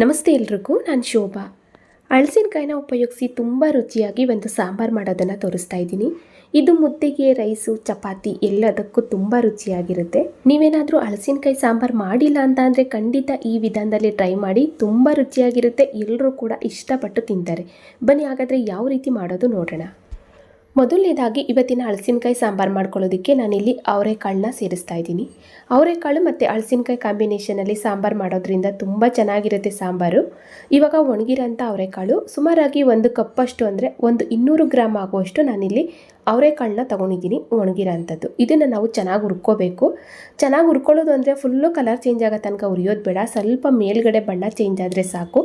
ನಮಸ್ತೆ ಎಲ್ರಿಗೂ, ನಾನು ಶೋಭಾ. ಹಳಸಿನಕಾಯಿನ ಉಪಯೋಗಿಸಿ ತುಂಬ ರುಚಿಯಾಗಿ ಒಂದು ಸಾಂಬಾರು ಮಾಡೋದನ್ನು ತೋರಿಸ್ತಾ ಇದ್ದೀನಿ. ಇದು ಮುದ್ದೆಗೆ, ರೈಸು, ಚಪಾತಿ ಎಲ್ಲದಕ್ಕೂ ತುಂಬ ರುಚಿಯಾಗಿರುತ್ತೆ. ನೀವೇನಾದರೂ ಹಳಸಿನಕಾಯಿ ಸಾಂಬಾರು ಮಾಡಿಲ್ಲ ಅಂತ ಅಂದರೆ ಖಂಡಿತ ಈ ವಿಧಾನದಲ್ಲಿ ಟ್ರೈ ಮಾಡಿ, ತುಂಬ ರುಚಿಯಾಗಿರುತ್ತೆ. ಎಲ್ಲರೂ ಕೂಡ ಇಷ್ಟಪಟ್ಟು ತಿಂತಾರೆ. ಬನ್ನಿ, ಹಾಗಾದರೆ ಯಾವ ರೀತಿ ಮಾಡೋದು ನೋಡೋಣ. ಮೊದಲನೇದಾಗಿ ಇವತ್ತಿನ ಹಳಸಿನಕಾಯಿ ಸಾಂಬಾರು ಮಾಡ್ಕೊಳ್ಳೋದಕ್ಕೆ ನಾನಿಲ್ಲಿ ಅವರೆಕಾಳನ್ನ ಸೇರಿಸ್ತಾ ಇದ್ದೀನಿ. ಅವರೆಕಾಳು ಮತ್ತು ಹಳಸಿನಕಾಯಿ ಕಾಂಬಿನೇಷನಲ್ಲಿ ಸಾಂಬಾರು ಮಾಡೋದ್ರಿಂದ ತುಂಬ ಚೆನ್ನಾಗಿರುತ್ತೆ ಸಾಂಬಾರು. ಇವಾಗ ಒಣಗಿರೋಂಥ ಅವರೆಕಾಳು ಸುಮಾರಾಗಿ ಒಂದು ಕಪ್ಪಷ್ಟು ಅಂದರೆ ಒಂದು ಇನ್ನೂರು ಗ್ರಾಮ್ ಆಗುವಷ್ಟು ನಾನಿಲ್ಲಿ ಅವರೆಕಾಳನ್ನ ತೊಗೊಂಡಿದ್ದೀನಿ ಒಣಗಿರೋ ಅಂಥದ್ದು ಇದನ್ನು ನಾವು ಚೆನ್ನಾಗಿ ಹುರ್ಕೋಬೇಕು. ಚೆನ್ನಾಗಿ ಹುರ್ಕೊಳ್ಳೋದು ಅಂದರೆ ಫುಲ್ಲು ಕಲರ್ ಚೇಂಜ್ ಆಗೋ ತನಕ ಹುರಿಯೋದು ಬೇಡ. ಸ್ವಲ್ಪ ಮೇಲ್ಗಡೆ ಬಣ್ಣ ಚೇಂಜ್ ಆದರೆ ಸಾಕು.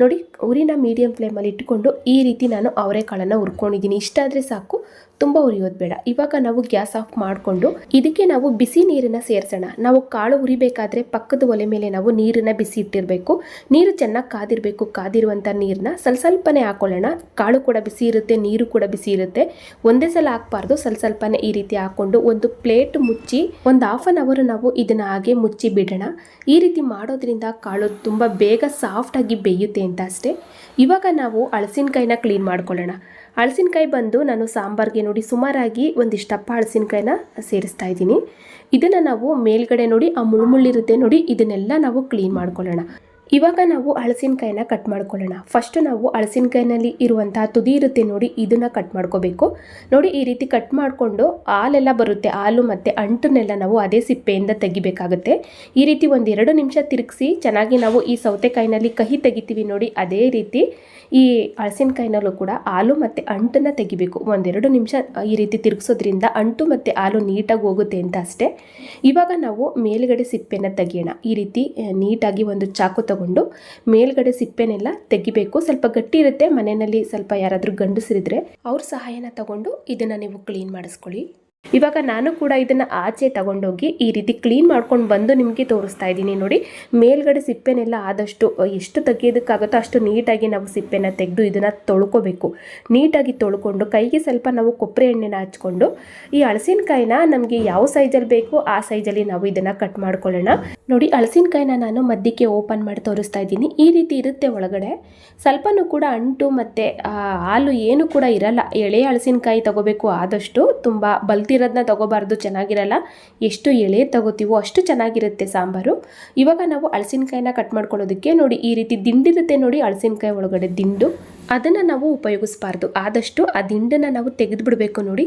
ನೋಡಿ ಉರಿನ ಮೀಡಿಯಂ ಫ್ಲೇಮಲ್ಲಿ ಇಟ್ಕೊಂಡು ಈ ರೀತಿ ನಾನು ಅವರೆಕಾಳನ್ನು ಹುರ್ಕೊಂಡಿದ್ದೀನಿ. ಇಷ್ಟಾದರೆ ಸಾಕು, ತುಂಬ ಉರಿಯೋದು ಬೇಡ. ಇವಾಗ ನಾವು ಗ್ಯಾಸ್ ಆಫ್ ಮಾಡಿಕೊಂಡು ಇದಕ್ಕೆ ನಾವು ಬಿಸಿ ನೀರನ್ನು ಸೇರಿಸೋಣ. ನಾವು ಕಾಳು ಉರಿಬೇಕಾದ್ರೆ ಪಕ್ಕದ ಒಲೆ ಮೇಲೆ ನಾವು ನೀರನ್ನು ಬಿಸಿ ಇಟ್ಟಿರಬೇಕು. ನೀರು ಚೆನ್ನಾಗಿ ಕಾದಿರಬೇಕು ಕಾದಿರುವಂಥ ನೀರನ್ನ ಸ್ವಲ್ಪ ಸ್ವಲ್ಪನೇ ಹಾಕೊಳ್ಳೋಣ. ಕಾಳು ಕೂಡ ಬಿಸಿ ಇರುತ್ತೆ, ನೀರು ಕೂಡ ಬಿಸಿ ಇರುತ್ತೆ. ಒಂದೇ ಸಲ ಹಾಕ್ಬಾರ್ದು ಸ್ವಲ್ಪ ಸ್ವಲ್ಪನೇ ಈ ರೀತಿ ಹಾಕ್ಕೊಂಡು ಒಂದು ಪ್ಲೇಟ್ ಮುಚ್ಚಿ, ಒಂದು ಹಾಫ್ ಆನ್ ಅವರ್ ನಾವು ಇದನ್ನು ಹಾಗೆ ಮುಚ್ಚಿ ಬಿಡೋಣ ಈ ರೀತಿ ಮಾಡೋದ್ರಿಂದ ಕಾಳು ತುಂಬ ಬೇಗ ಸಾಫ್ಟಾಗಿ ಬೇಯುತ್ತೆ ಅಂತ ಅಷ್ಟೇ. ಇವಾಗ ನಾವು ಹಳಸಿನಕಾಯಿನ ಕ್ಲೀನ್ ಮಾಡ್ಕೊಳ್ಳೋಣ. ಹಳಸಿನಕಾಯಿ ಬಂದು ನಾನು ಸಾಂಬಾರ್ಗೆ ನೋಡಿ ಸುಮಾರಾಗಿ ಒಂದಿಷ್ಟಪ್ಪ ಹಳಸಿನಕಾಯಿನ ಸೇರಿಸ್ತಾ ಇದ್ದೀನಿ. ಇದನ್ನು ನಾವು ಮೇಲ್ಗಡೆ ನೋಡಿ, ಆ ಮುಳ್ಳುಮುಳ್ಳಿರುತ್ತೆ ನೋಡಿ, ಇದನ್ನೆಲ್ಲ ನಾವು ಕ್ಲೀನ್ ಮಾಡ್ಕೊಳ್ಳೋಣ. ಇವಾಗ ನಾವು ಹಳಸಿನಕಾಯಿನ ಕಟ್ ಮಾಡ್ಕೊಳ್ಳೋಣ. ಫಸ್ಟ್ ನಾವು ಹಳಸಿನಕಾಯಿನಲ್ಲಿ ಇರುವಂತಹ ತುದಿ ಇರುತ್ತೆ ನೋಡಿ, ಇದನ್ನು ಕಟ್ ಮಾಡ್ಕೋಬೇಕು. ನೋಡಿ, ಈ ರೀತಿ ಕಟ್ ಮಾಡಿಕೊಂಡು ಹಾಲೆಲ್ಲ ಬರುತ್ತೆ. ಹಾಲು ಮತ್ತು ಅಂಟನ್ನೆಲ್ಲ ನಾವು ಅದೇ ಸಿಪ್ಪೆಯಿಂದ ತೆಗಿಬೇಕಾಗುತ್ತೆ. ಈ ರೀತಿ ಒಂದೆರಡು ನಿಮಿಷ ತಿರುಗಿಸಿ, ಚೆನ್ನಾಗಿ ನಾವು ಈ ಸೌತೆಕಾಯಿನಲ್ಲಿ ಕಹಿ ತೆಗಿತೀವಿ ನೋಡಿ, ಅದೇ ರೀತಿ ಈ ಹಳಸಿನಕಾಯಿನಲ್ಲೂ ಕೂಡ ಹಾಲು ಮತ್ತು ಅಂಟನ್ನು ತೆಗಿಬೇಕು. ಒಂದೆರಡು ನಿಮಿಷ ಈ ರೀತಿ ತಿರುಗಿಸೋದ್ರಿಂದ ಅಂಟು ಮತ್ತು ಹಾಲು ನೀಟಾಗಿ ಹೋಗುತ್ತೆ ಅಂತ ಅಷ್ಟೇ. ಇವಾಗ ನಾವು ಮೇಲುಗಡೆ ಸಿಪ್ಪೆನ ತೆಗಿಯೋಣ. ಈ ರೀತಿ ನೀಟಾಗಿ ಒಂದು ಚಾಕು ತಗೊಂಡು ಮೇಲ್ಗಡೆ ಸಿಪ್ಪೆನೆಲ್ಲ ತೆಗಿಬೇಕು. ಸ್ವಲ್ಪ ಗಟ್ಟಿ ಇರುತ್ತೆ. ಮನೆಯಲ್ಲಿ ಸ್ವಲ್ಪ ಯಾರಾದರೂ ಗಂಡಸರಿದ್ರೆ ಅವ್ರ ಸಹಾಯನ ತಗೊಂಡು ಇದನ್ನು ನೀವು ಕ್ಲೀನ್ ಮಾಡಿಸ್ಕೊಳ್ಳಿ. ಇವಾಗ ನಾನು ಕೂಡ ಇದನ್ನು ಆಚೆ ತಗೊಂಡೋಗಿ ಈ ರೀತಿ ಕ್ಲೀನ್ ಮಾಡ್ಕೊಂಡು ಬಂದು ನಿಮಗೆ ತೋರಿಸ್ತಾ ಇದ್ದೀನಿ ನೋಡಿ. ಮೇಲ್ಗಡೆ ಸಿಪ್ಪೆನೆಲ್ಲ ಆದಷ್ಟು ಎಷ್ಟು ತೆಗೆಯೋದಕ್ಕಾಗುತ್ತೋ ಅಷ್ಟು ನೀಟಾಗಿ ನಾವು ಸಿಪ್ಪೆನ ತೆಗೆದು ಇದನ್ನು ತೊಳ್ಕೊಬೇಕು. ನೀಟಾಗಿ ತೊಳ್ಕೊಂಡು ಕೈಗೆ ಸ್ವಲ್ಪ ನಾವು ಕೊಬ್ಬರಿ ಎಣ್ಣೆನ ಹಚ್ಕೊಂಡು ಈ ಹಳಸಿನಕಾಯಿನ ನಮಗೆ ಯಾವ ಸೈಜಲ್ಲಿ ಬೇಕೋ ಆ ಸೈಜಲ್ಲಿ ನಾವು ಇದನ್ನು ಕಟ್ ಮಾಡ್ಕೊಳ್ಳೋಣ. ನೋಡಿ ಹಳಸಿನಕಾಯಿನ ನಾನು ಮಧ್ಯಕ್ಕೆ ಓಪನ್ ಮಾಡಿ ತೋರಿಸ್ತಾ ಇದ್ದೀನಿ. ಈ ರೀತಿ ಇರುತ್ತೆ ಒಳಗಡೆ. ಸ್ವಲ್ಪನೂ ಕೂಡ ಅಂಟು ಮತ್ತು ಹಾಲು ಏನು ಕೂಡ ಇರಲ್ಲ. ಎಳೆ ಹಳಸಿನಕಾಯಿ ತಗೋಬೇಕು ಆದಷ್ಟು ತುಂಬ ಬಲ್ತಿರೋದನ್ನ ತೊಗೋಬಾರ್ದು, ಚೆನ್ನಾಗಿರಲ್ಲ. ಎಷ್ಟು ಎಳೆ ತಗೋತೀವೋ ಅಷ್ಟು ಚೆನ್ನಾಗಿರುತ್ತೆ ಸಾಂಬಾರು. ಇವಾಗ ನಾವು ಹಳಸಿನಕಾಯಿನ ಕಟ್ ಮಾಡ್ಕೊಳ್ಳೋದಕ್ಕೆ ನೋಡಿ, ಈ ರೀತಿ ದಿಂಡಿರುತ್ತೆ ನೋಡಿ ಹಳಸಿನಕಾಯಿ ಒಳಗಡೆ ದಿಂಡು. ಅದನ್ನು ನಾವು ಉಪಯೋಗಿಸಬಾರ್ದು. ಆದಷ್ಟು ಆ ದಿಂಡನ್ನು ನಾವು ತೆಗೆದು ಬಿಡಬೇಕು ನೋಡಿ.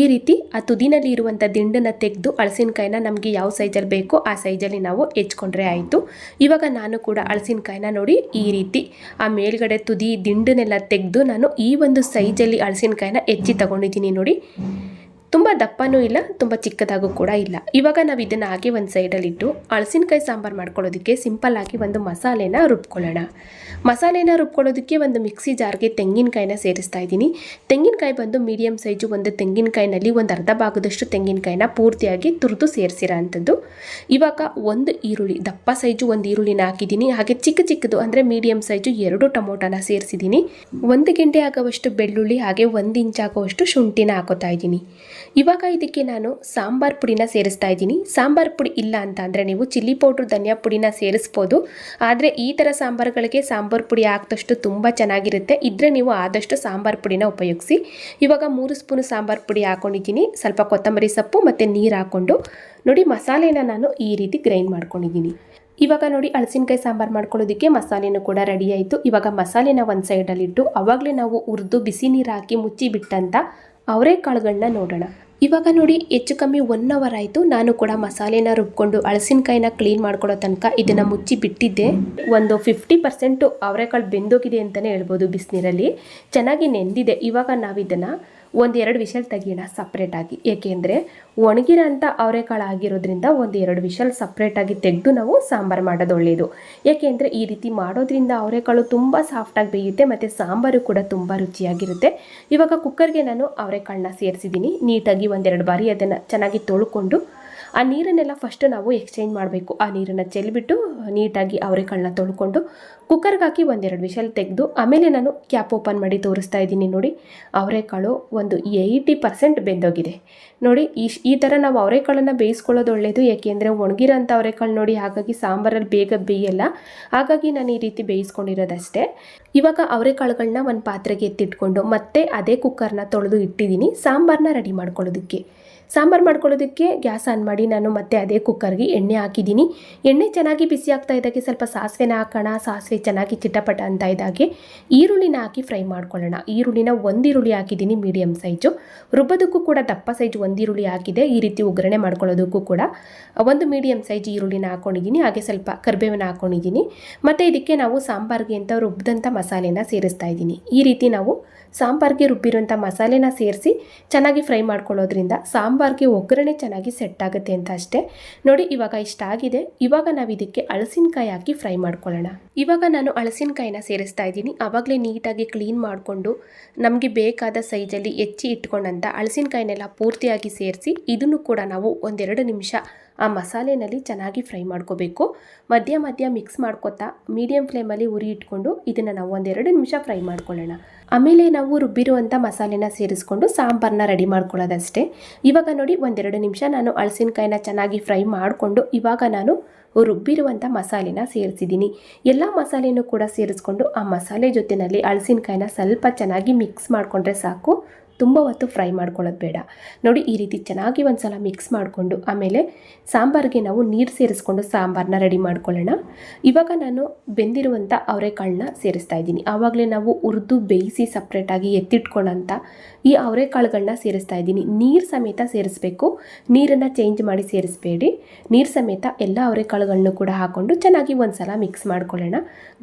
ಈ ರೀತಿ ಆ ತುದಿನಲ್ಲಿ ಇರುವಂಥ ದಿಂಡನ್ನು ತೆಗೆದು ಹಳಸಿನಕಾಯಿನ ನಮಗೆ ಯಾವ ಸೈಜಲ್ಲಿ ಬೇಕೋ ಆ ಸೈಜಲ್ಲಿ ನಾವು ಹೆಚ್ಕೊಂಡ್ರೆ ಆಯಿತು. ಇವಾಗ ನಾನು ಕೂಡ ಹಳಸಿನಕಾಯಿನ ನೋಡಿ ಈ ರೀತಿ ಆ ಮೇಲ್ಗಡೆ ತುದಿ ದಿಂಡನ್ನೆಲ್ಲ ತೆಗೆದು ನಾನು ಈ ಒಂದು ಸೈಜಲ್ಲಿ ಹಳಸಿನಕಾಯಿನ ಹೆಚ್ಚಿ ತಗೊಂಡಿದ್ದೀನಿ ನೋಡಿ. ದಪ್ಪನೂ ಇಲ್ಲ, ತುಂಬ ಚಿಕ್ಕದಾಗೂ ಕೂಡ ಇಲ್ಲ. ಇವಾಗ ನಾವು ಇದನ್ನು ಹಾಗೆ ಒಂದು ಸೈಡಲ್ಲಿಟ್ಟು ಹಳಸಿನಕಾಯಿ ಸಾಂಬಾರು ಮಾಡ್ಕೊಳ್ಳೋದಕ್ಕೆ ಸಿಂಪಲ್ಲಾಗಿ ಒಂದು ಮಸಾಲೆನ ರುಬ್ಕೊಳ್ಳೋಣ. ಮಸಾಲೆನ ರುಬ್ಕೊಳ್ಳೋದಕ್ಕೆ ಒಂದು ಮಿಕ್ಸಿ ಜಾರ್ಗೆ ತೆಂಗಿನಕಾಯಿನ ಸೇರಿಸ್ತಾ ಇದ್ದೀನಿ. ತೆಂಗಿನಕಾಯಿ ಬಂದು ಮೀಡಿಯಂ ಸೈಜು ಒಂದು ತೆಂಗಿನಕಾಯಿನಲ್ಲಿ ಒಂದು ಅರ್ಧ ಭಾಗದಷ್ಟು ತೆಂಗಿನಕಾಯಿನ ಪೂರ್ತಿಯಾಗಿ ತುರಿದು ಸೇರಿಸಿರೋ ಅಂಥದ್ದು. ಇವಾಗ ಒಂದು ಈರುಳ್ಳಿ, ದಪ್ಪ ಸೈಜು ಒಂದು ಈರುಳ್ಳಿನ ಹಾಕಿದ್ದೀನಿ. ಹಾಗೆ ಚಿಕ್ಕ ಚಿಕ್ಕದು ಅಂದರೆ ಮೀಡಿಯಂ ಸೈಜು ಎರಡು ಟೊಮೊಟೊನ ಸೇರಿಸಿದ್ದೀನಿ. ಒಂದು ಗಂಟೆ ಆಗುವಷ್ಟು ಬೆಳ್ಳುಳ್ಳಿ, ಹಾಗೆ ಒಂದು ಇಂಚ್ ಆಗುವಷ್ಟು ಶುಂಠಿನ ಹಾಕೋತಾ ಇದ್ದೀನಿ. ಇವಾಗ ಇದಕ್ಕೆ ನಾನು ಸಾಂಬಾರ್ ಪುಡಿನ ಸೇರಿಸ್ತಾ ಇದ್ದೀನಿ. ಸಾಂಬಾರ್ ಪುಡಿ ಇಲ್ಲ ಅಂತ ಅಂದರೆ ನೀವು ಚಿಲ್ಲಿ ಪೌಡ್ರ್, ಧನಿಯಾ ಪುಡಿನ ಸೇರಿಸ್ಬೋದು. ಆದರೆ ಈ ಥರ ಸಾಂಬಾರುಗಳಿಗೆ ಸಾಂಬಾರ್ ಪುಡಿ ಹಾಕಿದಷ್ಟು ತುಂಬ ಚೆನ್ನಾಗಿರುತ್ತೆ. ಇದ್ದರೆ ನೀವು ಆದಷ್ಟು ಸಾಂಬಾರ್ ಪುಡಿನ ಉಪಯೋಗಿಸಿ. ಇವಾಗ ಮೂರು ಸ್ಪೂನು ಸಾಂಬಾರ್ ಪುಡಿ ಹಾಕೊಂಡಿದ್ದೀನಿ. ಸ್ವಲ್ಪ ಕೊತ್ತಂಬರಿ ಸೊಪ್ಪು ಮತ್ತು ನೀರು ಹಾಕ್ಕೊಂಡು. ನೋಡಿ ಮಸಾಲೆನ ನಾನು ಈ ರೀತಿ ಗ್ರೈಂಡ್ ಮಾಡ್ಕೊಂಡಿದ್ದೀನಿ. ಇವಾಗ ನೋಡಿ ಹಳಸಿನಕಾಯಿ ಸಾಂಬಾರು ಮಾಡ್ಕೊಳ್ಳೋದಕ್ಕೆ ಮಸಾಲೆನೂ ಕೂಡ ರೆಡಿ ಆಯಿತು. ಇವಾಗ ಮಸಾಲೆನ ಒಂದು ಸೈಡಲ್ಲಿಟ್ಟು ಆವಾಗಲೇ ನಾವು ಹುರಿದು ಬಿಸಿ ನೀರು ಹಾಕಿ ಮುಚ್ಚಿ ಬಿಟ್ಟಂತ ಅವರೆಕಾಳುಗಳನ್ನ ನೋಡೋಣ. ಇವಾಗ ನೋಡಿ ಹೆಚ್ಚು ಕಮ್ಮಿ ಒನ್ ಅವರ್ ಆಯಿತು. ನಾನು ಕೂಡ ಮಸಾಲೆನ ರುಬ್ಕೊಂಡು ಹಳಸಿನಕಾಯಿನ ಕ್ಲೀನ್ ಮಾಡ್ಕೊಳ್ಳೋ ತನಕ ಇದನ್ನು ಮುಚ್ಚಿ ಬಿಟ್ಟಿದ್ದೆ. ಒಂದು ಫಿಫ್ಟಿ ಪರ್ಸೆಂಟು ಅವರೆಕಾಳು ಬೆಂದೋಗಿದೆ ಅಂತಲೇ ಹೇಳ್ಬೋದು ಬಿಸಿನೀರಲ್ಲಿ. ಚೆನ್ನಾಗಿ ನೆಂದಿದೆ. ಇವಾಗ ನಾವು ಇದನ್ನು ಒಂದು ಎರಡು ವಿಷಲ್ ತೆಗಿಯೋಣ ಸಪ್ರೇಟಾಗಿ ಏಕೆಂದರೆ ಒಣಗಿರೋಂಥ ಅವರೆಕಾಳು ಆಗಿರೋದ್ರಿಂದ ಒಂದು ಎರಡು ವಿಷಲ್ ಸಪ್ರೇಟಾಗಿ ತೆಗೆದು ನಾವು ಸಾಂಬಾರು ಮಾಡೋದು ಒಳ್ಳೆಯದು ಏಕೆಂದರೆ ಈ ರೀತಿ ಮಾಡೋದ್ರಿಂದ ಅವರೆಕಾಳು ತುಂಬ ಸಾಫ್ಟಾಗಿ ಬೇಯುತ್ತೆ ಮತ್ತು ಸಾಂಬಾರು ಕೂಡ ತುಂಬ ರುಚಿಯಾಗಿರುತ್ತೆ. ಇವಾಗ ಕುಕ್ಕರ್ಗೆ ನಾನು ಅವರೆಕಾಳನ್ನ ಸೇರಿಸಿದ್ದೀನಿ. ನೀಟಾಗಿ ಒಂದೆರಡು ಬಾರಿ ಅದನ್ನು ಚೆನ್ನಾಗಿ ತೊಳ್ಕೊಂಡು ಆ ನೀರನ್ನೆಲ್ಲ ಫಸ್ಟ್ ನಾವು ಎಕ್ಸ್ಚೇಂಜ್ ಮಾಡಬೇಕು. ಆ ನೀರನ್ನು ಚೆಲ್ಲಿಬಿಟ್ಟು ನೀಟಾಗಿ ಅವರೆಕಾಳನ್ನ ತೊಳ್ಕೊಂಡು ಕುಕ್ಕರ್ಗೆ ಹಾಕಿ ಒಂದೆರಡು ವಿಷಲ್ ತೆಗೆದು ಆಮೇಲೆ ನಾನು ಕ್ಯಾಪ್ ಓಪನ್ ಮಾಡಿ ತೋರಿಸ್ತಾ ಇದ್ದೀನಿ ನೋಡಿ. ಅವರೆಕಾಳು ಒಂದು ಏಯ್ಟಿ ಪರ್ಸೆಂಟ್ ಬೆಂದೋಗಿದೆ. ನೋಡಿ, ಈ ಈ ಥರ ನಾವು ಅವರೆಕಾಳನ್ನು ಬೇಯಿಸ್ಕೊಳ್ಳೋದು ಒಳ್ಳೆಯದು ಯಾಕೆಂದರೆ ಒಣಗಿರೋಂಥ ಅವರೆಕಾಳು ನೋಡಿ, ಹಾಗಾಗಿ ಸಾಂಬಾರಲ್ಲಿ ಬೇಗ ಬೇಯಲ್ಲ. ಹಾಗಾಗಿ ನಾನು ಈ ರೀತಿ ಬೇಯಿಸ್ಕೊಂಡಿರೋದಷ್ಟೇ. ಇವಾಗ ಅವರೆಕಾಳುಗಳನ್ನ ಒಂದು ಪಾತ್ರೆಗೆ ಎತ್ತಿಟ್ಕೊಂಡು ಮತ್ತೆ ಅದೇ ಕುಕ್ಕರ್ನ ತೊಳೆದು ಇಟ್ಟಿದ್ದೀನಿ. ಸಾಂಬಾರನ್ನ ರೆಡಿ ಮಾಡ್ಕೊಳ್ಳೋದಕ್ಕೆ. ಸಾಂಬಾರು ಮಾಡ್ಕೊಳ್ಳೋದಕ್ಕೆ ಗ್ಯಾಸ್ ಆನ್ ಮಾಡಿ ನಾನು ಮತ್ತೆ ಅದೇ ಕುಕ್ಕರ್ಗೆ ಎಣ್ಣೆ ಹಾಕಿದ್ದೀನಿ. ಎಣ್ಣೆ ಚೆನ್ನಾಗಿ ಬಿಸಿ ಆಗ್ತಾ ಇದ್ದಾಗೆ ಸ್ವಲ್ಪ ಸಾಸಿವೆನ ಹಾಕೋಣ, ಸಾಸಿವೆ ಚೆನ್ನಾಗಿ ಚಿಟಪಟ ಅಂತ ಇದ್ದಾಗೆ ಈರುಳ್ಳಿನ ಹಾಕಿ ಫ್ರೈ ಮಾಡ್ಕೊಳ್ಳೋಣ. ಈರುಳ್ಳಿನ ಒಂದಿರುಳ್ಳಿ ಹಾಕಿದ್ದೀನಿ ಮೀಡಿಯಮ್ ಸೈಜು. ರುಬ್ಬೋದಕ್ಕೂ ಕೂಡ ದಪ್ಪ ಸೈಜ್ ಒಂದಿರುಳ್ಳಿ ಹಾಕಿದೆ. ಈ ರೀತಿ ಒಗ್ಗರಣೆ ಮಾಡ್ಕೊಳ್ಳೋದಕ್ಕೂ ಕೂಡ ಒಂದು ಮೀಡಿಯಮ್ ಸೈಜ್ ಈರುಳ್ಳಿನ ಹಾಕೊಂಡಿದ್ದೀನಿ. ಹಾಗೆ ಸ್ವಲ್ಪ ಕರಿಬೇವನ್ನ ಹಾಕೊಂಡಿದ್ದೀನಿ. ಮತ್ತು ಇದಕ್ಕೆ ನಾವು ಸಾಂಬಾರ್ಗೆ ಅಂತ ರುಬ್ಬಿದಂಥ ಮಸಾಲೆನ ಸೇರಿಸ್ತಾ ಇದ್ದೀನಿ. ಈ ರೀತಿ ನಾವು ಸಾಂಬಾರ್ಗೆ ರುಬ್ಬಿರುವಂಥ ಮಸಾಲೆನ ಸೇರಿಸಿ ಚೆನ್ನಾಗಿ ಫ್ರೈ ಮಾಡ್ಕೊಳ್ಳೋದ್ರಿಂದ ಸಾಂಬಾರ್ಗೆ ಒಗ್ಗರಣೆ ಚೆನ್ನಾಗಿ ಸೆಟ್ ಆಗುತ್ತೆ ಅಂತ ಅಷ್ಟೇ. ನೋಡಿ, ಇವಾಗ ಇಷ್ಟ ಆಗಿದೆ. ಇವಾಗ ನಾವು ಇದಕ್ಕೆ ಅಳಸಿನಕಾಯಿ ಹಾಕಿ ಫ್ರೈ ಮಾಡ್ಕೊಳ್ಳೋಣ. ಇವಾಗ ನಾನು ಅಳಸಿನಕಾಯಿನ ಸೇರಿಸ್ತಾ ಇದ್ದೀನಿ. ಆವಾಗಲೇ ನೀಟಾಗಿ ಕ್ಲೀನ್ ಮಾಡಿಕೊಂಡು ನಮಗೆ ಬೇಕಾದ ಸೈಜಲ್ಲಿ ಹೆಚ್ಚಿ ಇಟ್ಕೊಂಡಂಥ ಅಳಸಿನಕಾಯಿನೆಲ್ಲ ಪೂರ್ತಿಯಾಗಿ ಸೇರಿಸಿ, ಇದನ್ನು ಕೂಡ ನಾವು ಒಂದೆರಡು ನಿಮಿಷ ಆ ಮಸಾಲೆನಲ್ಲಿ ಚೆನ್ನಾಗಿ ಫ್ರೈ ಮಾಡ್ಕೋಬೇಕು. ಮಧ್ಯ ಮಧ್ಯ ಮಿಕ್ಸ್ ಮಾಡ್ಕೊತಾ ಮೀಡಿಯಂ ಫ್ಲೇಮಲ್ಲಿ ಉರಿ ಇಟ್ಕೊಂಡು ಇದನ್ನು ನಾವು ಒಂದೆರಡು ನಿಮಿಷ ಫ್ರೈ ಮಾಡ್ಕೊಳ್ಳೋಣ. ಆಮೇಲೆ ನಾವು ರುಬ್ಬಿರುವಂಥ ಮಸಾಲೆನ ಸೇರಿಸ್ಕೊಂಡು ಸಾಂಬಾರನ್ನ ರೆಡಿ ಮಾಡ್ಕೊಳ್ಳೋದಷ್ಟೇ. ಇವಾಗ ನೋಡಿ ಒಂದೆರಡು ನಿಮಿಷ ನಾನು ಹಳಸಿನಕಾಯಿನ ಚೆನ್ನಾಗಿ ಫ್ರೈ ಮಾಡಿಕೊಂಡು ಇವಾಗ ನಾನು ರುಬ್ಬಿರುವಂಥ ಮಸಾಲೆನ ಸೇರಿಸಿದ್ದೀನಿ. ಎಲ್ಲ ಮಸಾಲೆನೂ ಕೂಡ ಸೇರಿಸ್ಕೊಂಡು ಆ ಮಸಾಲೆ ಜೊತೆಯಲ್ಲಿ ಹಳಸಿನಕಾಯಿನ ಸ್ವಲ್ಪ ಚೆನ್ನಾಗಿ ಮಿಕ್ಸ್ ಮಾಡಿಕೊಂಡ್ರೆ ಸಾಕು. ತುಂಬ ಹೊತ್ತು ಫ್ರೈ ಮಾಡ್ಕೊಳ್ಳೋದು ಬೇಡ. ನೋಡಿ ಈ ರೀತಿ ಚೆನ್ನಾಗಿ ಒಂದು ಸಲ ಮಿಕ್ಸ್ ಮಾಡಿಕೊಂಡು ಆಮೇಲೆ ಸಾಂಬಾರಿಗೆ ನಾವು ನೀರು ಸೇರಿಸ್ಕೊಂಡು ಸಾಂಬಾರನ್ನ ರೆಡಿ ಮಾಡ್ಕೊಳ್ಳೋಣ. ಇವಾಗ ನಾನು ಬೆಂದಿರುವಂಥ ಅವರೆಕಾಳನ್ನ ಸೇರಿಸ್ತಾ ಇದ್ದೀನಿ. ಆವಾಗಲೇ ನಾವು ಹುರಿದು ಬೇಯಿಸಿ ಸಪ್ರೇಟಾಗಿ ಎತ್ತಿಟ್ಕೊಳ್ಳೋಂಥ ಈ ಅವರೆಕಾಳುಗಳನ್ನ ಸೇರಿಸ್ತಾ ಇದ್ದೀನಿ. ನೀರು ಸಮೇತ ಸೇರಿಸ್ಬೇಕು. ನೀರನ್ನು ಚೇಂಜ್ ಮಾಡಿ ಸೇರಿಸಬೇಡಿ. ನೀರು ಸಮೇತ ಎಲ್ಲ ಅವರೆಕಾಳುಗಳನ್ನು ಕೂಡ ಹಾಕ್ಕೊಂಡು ಚೆನ್ನಾಗಿ ಒಂದು ಸಲ ಮಿಕ್ಸ್ ಮಾಡ್ಕೊಳ್ಳೋಣ.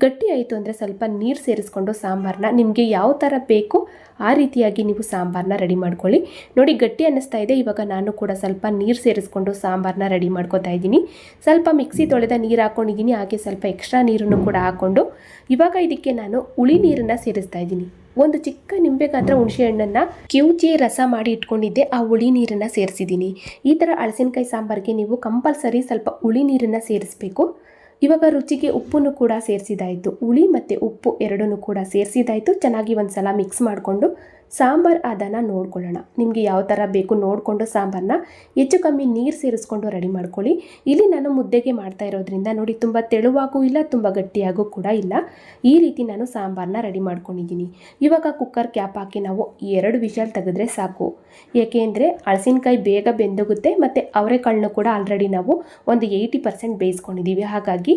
ಗಟ್ಟಿ ಆಯಿತು ಅಂದರೆ ಸ್ವಲ್ಪ ನೀರು ಸೇರಿಸ್ಕೊಂಡು ಸಾಂಬಾರನ್ನ ನಿಮಗೆ ಯಾವ ಥರ ಬೇಕು ಆ ರೀತಿಯಾಗಿ ನೀವು ಸಾಂಬಾರನ್ನ ರೆಡಿ ಮಾಡ್ಕೊಳ್ಳಿ. ನೋಡಿ, ಗಟ್ಟಿ ಅನ್ನಿಸ್ತಾ ಇದೆ. ಇವಾಗ ನಾನು ಕೂಡ ಸ್ವಲ್ಪ ನೀರು ಸೇರಿಸ್ಕೊಂಡು ಸಾಂಬಾರನ್ನ ರೆಡಿ ಮಾಡ್ಕೋತಾ ಇದ್ದೀನಿ. ಸ್ವಲ್ಪ ಮಿಕ್ಸಿ ತೊಳೆದ ನೀರು ಹಾಕ್ಕೊಂಡಿದ್ದೀನಿ ಹಾಗೆ ಸ್ವಲ್ಪ ಎಕ್ಸ್ಟ್ರಾ ನೀರನ್ನು ಕೂಡ ಹಾಕ್ಕೊಂಡು ಇವಾಗ ಇದಕ್ಕೆ ನಾನು ಹುಳಿ ನೀರನ್ನು ಸೇರಿಸ್ತಾ ಇದ್ದೀನಿ. ಒಂದು ಚಿಕ್ಕ ನಿಂಬೆಗಾದ್ರೆ ಹುಣಸೆ ಹಣ್ಣನ್ನು ಕಿವುಚಿ ರಸ ಮಾಡಿ ಇಟ್ಕೊಂಡಿದ್ದೆ. ಆ ಹುಳಿ ನೀರನ್ನು ಸೇರಿಸಿದ್ದೀನಿ. ಈ ಥರ ಹಳಸಿನಕಾಯಿ ಸಾಂಬಾರಿಗೆ ನೀವು ಕಂಪಲ್ಸರಿ ಸ್ವಲ್ಪ ಹುಳಿ ನೀರನ್ನು ಸೇರಿಸಬೇಕು. ಇವಾಗ ರುಚಿಗೆ ಉಪ್ಪನ್ನು ಕೂಡ ಸೇರಿಸಿದಾಯಿತು ಹುಳಿ ಮತ್ತು ಉಪ್ಪು ಎರಡನ್ನೂ ಕೂಡ ಸೇರಿಸಿದಾಯಿತು ಚೆನ್ನಾಗಿ ಒಂದು ಸಲ ಮಿಕ್ಸ್ ಮಾಡಿಕೊಂಡು ಸಾಂಬಾರು ಅದನ್ನು ನೋಡ್ಕೊಳ್ಳೋಣ. ನಿಮಗೆ ಯಾವ ಥರ ಬೇಕು ನೋಡಿಕೊಂಡು ಸಾಂಬಾರನ್ನ ಹೆಚ್ಚು ಕಮ್ಮಿ ನೀರು ಸೇರಿಸ್ಕೊಂಡು ರೆಡಿ ಮಾಡ್ಕೊಳ್ಳಿ. ಇಲ್ಲಿ ನಾನು ಮುದ್ದೆಗೆ ಮಾಡ್ತಾ ಇರೋದ್ರಿಂದ ನೋಡಿ ತುಂಬ ತೆಳುವಾಗೂ ಇಲ್ಲ, ತುಂಬ ಗಟ್ಟಿಯಾಗೂ ಕೂಡ ಇಲ್ಲ. ಈ ರೀತಿ ನಾನು ಸಾಂಬಾರನ್ನ ರೆಡಿ ಮಾಡ್ಕೊಂಡಿದ್ದೀನಿ. ಇವಾಗ ಕುಕ್ಕರ್ ಕ್ಯಾಪ್ ಹಾಕಿ ನಾವು ಎರಡು ವಿಷಲ್ ತೆಗೆದ್ರೆ ಸಾಕು. ಏಕೆಂದರೆ ಹಳಸಿನಕಾಯಿ ಬೇಗ ಬೆಂದೋಗುತ್ತೆ ಮತ್ತು ಅವರೆಕಾಳನ್ನು ಕೂಡ ಆಲ್ರೆಡಿ ನಾವು ಒಂದು ಏಯ್ಟಿ ಪರ್ಸೆಂಟ್ ಬೇಯಿಸ್ಕೊಂಡಿದ್ದೀವಿ ಹಾಗಾಗಿ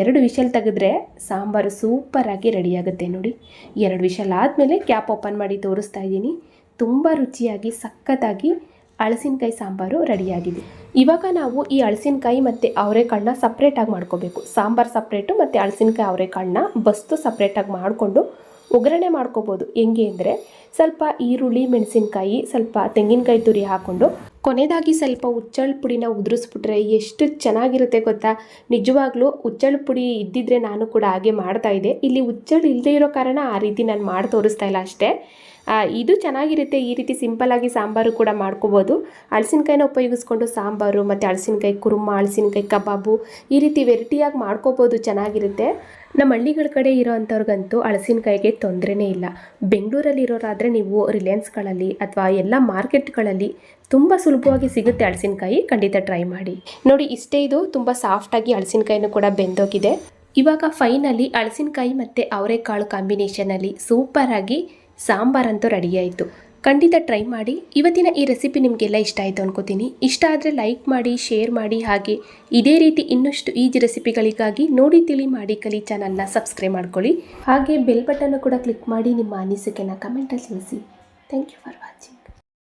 ಎರಡು ವಿಷಲ್ ತೆಗೆದ್ರೆ ಸಾಂಬಾರು ಸೂಪರಾಗಿ ರೆಡಿಯಾಗುತ್ತೆ ನೋಡಿ. ಎರಡು ವಿಷಲ್ ಆದಮೇಲೆ ಕ್ಯಾಪ್ ಓಪನ್ ಮಾಡಿ ತೋರಿಸ್ತಾ ಇದ್ದೀನಿ. ತುಂಬ ರುಚಿಯಾಗಿ, ಸಖತ್ತಾಗಿ ಹಳಸಿನಕಾಯಿ ಸಾಂಬಾರು ರೆಡಿಯಾಗಿದೆ. ಇವಾಗ ನಾವು ಈ ಹಳಸಿನಕಾಯಿ ಮತ್ತು ಅವರೆಕಾಳನ್ನ ಸಪ್ರೇಟಾಗಿ ಮಾಡ್ಕೋಬೇಕು. ಸಾಂಬಾರು ಸಪ್ರೇಟು ಮತ್ತು ಹಳಸಿನಕಾಯಿ ಅವರೆಕಾಳನ್ನ ಬಸ್ತು ಸಪ್ರೇಟಾಗಿ ಮಾಡಿಕೊಂಡು ಒಗ್ಗರಣೆ ಮಾಡ್ಕೋಬೋದು. ಹೆಂಗೆ ಅಂದರೆ ಸ್ವಲ್ಪ ಈರುಳ್ಳಿ, ಮೆಣಸಿನಕಾಯಿ, ಸ್ವಲ್ಪ ತೆಂಗಿನಕಾಯಿ ತುರಿ ಹಾಕ್ಕೊಂಡು ಕೊನೆಯದಾಗಿ ಸ್ವಲ್ಪ ಉಚ್ಚಳ ಪುಡಿನ ಉದುರಿಸ್ಬಿಟ್ರೆ ಎಷ್ಟು ಚೆನ್ನಾಗಿರುತ್ತೆ ಗೊತ್ತಾ? ನಿಜವಾಗ್ಲೂ ಉಚ್ಚಳ ಪುಡಿ ಇದ್ದಿದ್ರೆ ನಾನು ಕೂಡ ಹಾಗೆ ಮಾಡ್ತಾ ಇದ್ದೆ. ಇಲ್ಲಿ ಉಚ್ಚಳ ಇಲ್ಲದೆ ಇರೋ ಕಾರಣ ಆ ರೀತಿ ನಾನು ಮಾಡಿ ತೋರಿಸ್ತಾ ಇಲ್ಲ ಅಷ್ಟೇ. ಇದು ಚೆನ್ನಾಗಿರುತ್ತೆ. ಈ ರೀತಿ ಸಿಂಪಲ್ಲಾಗಿ ಸಾಂಬಾರು ಕೂಡ ಮಾಡ್ಕೋಬೋದು. ಹಳಸಿನಕಾಯಿನ ಉಪಯೋಗಿಸ್ಕೊಂಡು ಸಾಂಬಾರು, ಮತ್ತು ಹಳಸಿನಕಾಯಿ ಕುರುಮ ಹಳಸಿನಕಾಯಿ ಕಬಾಬು ಈ ರೀತಿ ವೆರೈಟಿಯಾಗಿ ಮಾಡ್ಕೋಬೋದು ಚೆನ್ನಾಗಿರುತ್ತೆ. ನಮ್ಮ ಹಳ್ಳಿಗಳ ಕಡೆ ಇರೋ ಅಂಥವ್ರಿಗಂತೂ ಹಳಸಿನಕಾಯಿಗೆ ತೊಂದರೆನೇ ಇಲ್ಲ. ಬೆಂಗಳೂರಲ್ಲಿ ಇರೋರಾದರೆ ನೀವು ರಿಲಯನ್ಸ್ಗಳಲ್ಲಿ ಅಥವಾ ಎಲ್ಲ ಮಾರ್ಕೆಟ್ಗಳಲ್ಲಿ ತುಂಬ ಸುಲಭವಾಗಿ ಸಿಗುತ್ತೆ ಹಳಸಿನಕಾಯಿ ಖಂಡಿತ ಟ್ರೈ ಮಾಡಿ. ನೋಡಿ, ಇಷ್ಟೇ ಇದು, ತುಂಬ ಸಾಫ್ಟಾಗಿ ಹಳಸಿನಕಾಯಿನೂ ಕೂಡ ಬೆಂದೋಗಿದೆ. ಇವಾಗ ಫೈನಲಿ ಹಳಸಿನಕಾಯಿ ಮತ್ತು ಅವರೆಕಾಳು ಕಾಂಬಿನೇಷನಲ್ಲಿ ಸೂಪರಾಗಿ ಸಾಂಬಾರಂತೂ ರೆಡಿಯಾಯಿತು ಖಂಡಿತ ಟ್ರೈ ಮಾಡಿ. ಇವತ್ತಿನ ಈ ರೆಸಿಪಿ ನಿಮಗೆಲ್ಲ ಇಷ್ಟ ಆಯಿತು ಅನ್ಕೋತೀನಿ. ಇಷ್ಟ ಆದರೆ ಲೈಕ್ ಮಾಡಿ ಶೇರ್ ಮಾಡಿ, ಹಾಗೆ ಇದೇ ರೀತಿ ಇನ್ನಷ್ಟು ಈಜಿ ರೆಸಿಪಿಗಳಿಗಾಗಿ ನೋಡಿ, ತಿಳಿ, ಮಾಡಿ ಕಲಿ ಚಾನಲ್ನ ಸಬ್ಸ್ಕ್ರೈಬ್ ಮಾಡ್ಕೊಳ್ಳಿ. ಹಾಗೆ ಬೆಲ್ ಬಟನ್ನು ಕೂಡ ಕ್ಲಿಕ್ ಮಾಡಿ ನಿಮ್ಮ ಅನಿಸಿಕೆನ ಕಮೆಂಟಲ್ಲಿ ತಿಳಿಸಿ. Thank you for watching